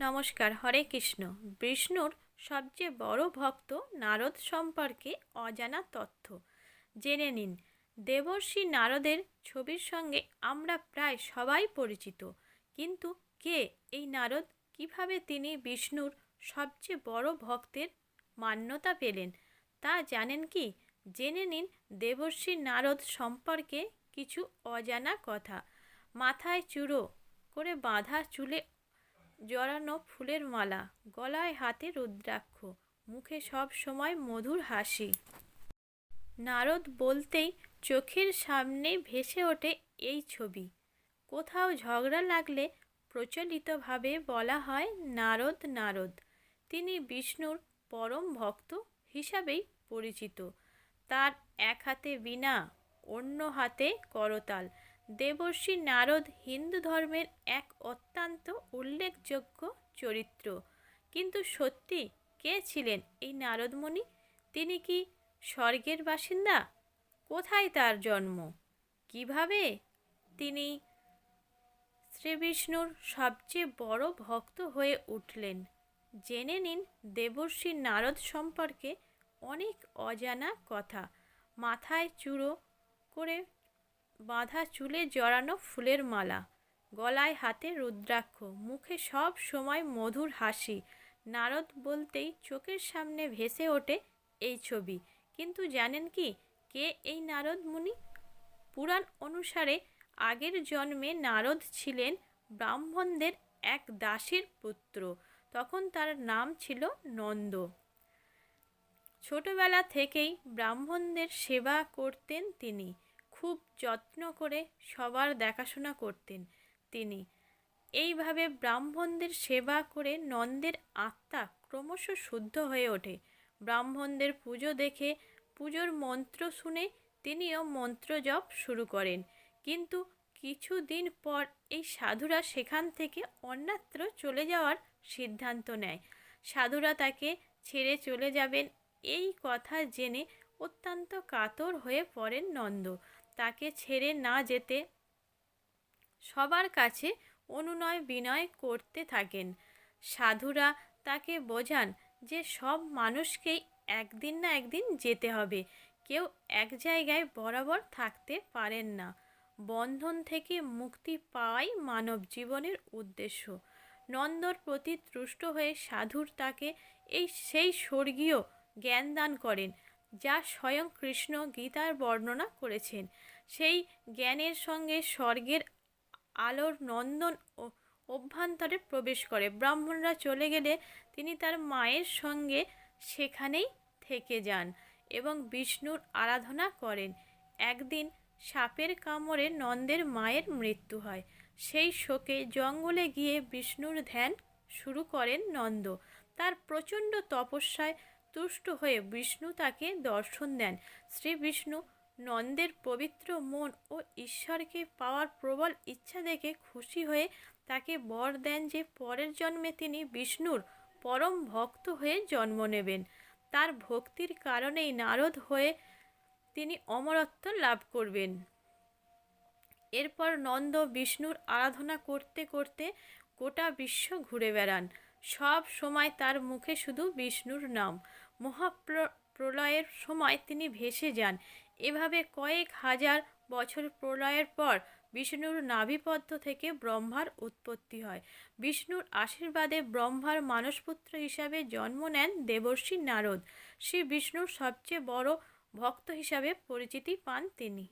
নমস্কার, হরে কৃষ্ণ। বিষ্ণুর সবচেয়ে বড় ভক্ত নারদ সম্পর্কে অজানা তথ্য। জেনে নিন, দেবর্ষি নারদের ছবির সঙ্গে আমরা প্রায় সবাই পরিচিত। কিন্তু কে এই নারদ? কীভাবে তিনি বিষ্ণুর সবচেয়ে বড় ভক্তের মান্যতা পেলেন? তা জানেন কি? জেনে নিন দেবর্ষি নারদ সম্পর্কে কিছু অজানা কথা। মাথায় চূড়ো করে বাঁধা চুলে জড়ানো ফুলের মালা, গলায় হাতে রুদ্রাক্ষ, মুখে সব সময় মধুর হাসি। নারদ বলতেই চোখের সামনে ভেসে ওঠে এই ছবি। কোথাও ঝগড়া লাগলে প্রচলিতভাবে বলা হয় নারদ নারদ। তিনি বিষ্ণুর পরম ভক্ত হিসাবেই পরিচিত। তার এক হাতে বীণা, অন্য হাতে করতাল। দেবর্ষি নারদ হিন্দু ধর্মের এক অত্যন্ত উল্লেখযোগ্য চরিত্র। কিন্তু সত্যি কে ছিলেন এই নারদমণি? তিনি কি স্বর্গের বাসিন্দা? কোথায় তার জন্ম? কীভাবে তিনি শ্রীবিষ্ণুর সবচেয়ে বড় ভক্ত হয়ে উঠলেন? জেনে নিন দেবর্ষি নারদ সম্পর্কে অনেক অজানা কথা। মাথায় চূড়ো করে বাঁধা চুলে জড়ানো ফুলের মালা, গলায় হাতে রুদ্রাক্ষ, মুখে সব সময় মধুর হাসি। নারদ বলতেই চোখের সামনে ভেসে ওঠে এই ছবি। কিন্তু জানেন কি, কে এই নারদ মুনি? পুরাণ অনুসারে আগের জন্মে নারদ ছিলেন ব্রাহ্মণদের এক দাসীর পুত্র, তখন তার নাম ছিল নন্দ। ছোটবেলা থেকেই ব্রাহ্মণদের সেবা করতেন তিনি। খুব যত্ন করে সবার দেখাশোনা করতেন তিনি। এইভাবে ব্রাহ্মণদের সেবা করে নন্দের আত্মা ক্রমশ শুদ্ধ হয়ে ওঠে। ব্রাহ্মণদের পুজো দেখে পুজোর মন্ত্র শুনে তিনিও মন্ত্র জপ শুরু করেন। কিন্তু কিছুদিন পর এই সাধুরা সেখান থেকে অন্যত্র চলে যাওয়ার সিদ্ধান্ত নেয়। সাধুরা তাকে ছেড়ে চলে যাবেন এই কথা জেনে অত্যন্ত কাতর হয়ে পড়েন নন্দ। তাকে ছেড়ে না যেতে। সবার কাছে অনুনয় বিনয় করতে থাকেন। সাধুরা তাকে বোঝান যে সব মানুষকেই একদিন না একদিন যেতে হবে। কেউ এক জায়গায় বরাবর থাকতে পারেন না। বন্ধন থেকে মুক্তি পাওয়াই মানব জীবনের উদ্দেশ্য। নন্দর প্রতি তুষ্ট হয়ে সাধুর তাকে এই সেই স্বর্গীয় জ্ঞান দান করেন। যা স্বয়ং কৃষ্ণ গীতার বর্ণনা করেছেন। সেই জ্ঞানের সঙ্গে স্বর্গের আলোর নন্দন ও অভ্যন্তরে প্রবেশ করে। ব্রাহ্মণরা চলে গেলে তিনি তার মায়ের সঙ্গে সেখানেই থেকে যান এবং বিষ্ণুর আরাধনা করেন। একদিন সাপের কামড়ে নন্দের মায়ের মৃত্যু হয়। সেই শোকে জঙ্গলে গিয়ে বিষ্ণুর ধ্যান শুরু করেন নন্দ। তার প্রচণ্ড তপস্যায় তুষ্ট হয়ে বিষ্ণু তাকে দর্শন দেন। শ্রী বিষ্ণু নন্দের পবিত্র মন ও ঈশ্বরকে পাওয়ার প্রবল ইচ্ছা দেখে খুশি হয়ে তাকে বর দেন যে পরের জন্মে তিনি বিষ্ণুর পরম ভক্ত হয়ে জন্ম নেবেন। তার ভক্তির কারণেই নারদ হয়ে তিনি অমরত্ব লাভ করবেন। এরপর নন্দ বিষ্ণুর আরাধনা করতে করতে গোটা বিশ্ব ঘুরে বেড়ান। সব সময় তার মুখে শুধু বিষ্ণুর নাম। মহাপ্র প্রলয়ের সময় তিনি ভেসে যান। এভাবে কয়েক হাজার বছর প্রলয়ের পর বিষ্ণুর নাভিপদ্ম থেকে ব্রহ্মার উৎপত্তি হয়। বিষ্ণুর আশীর্বাদে ব্রহ্মার মানসপুত্র হিসাবে জন্ম নেন দেবর্ষী নারদ। শ্রী বিষ্ণুর সবচেয়ে বড় ভক্ত হিসাবে পরিচিতি পান তিনি।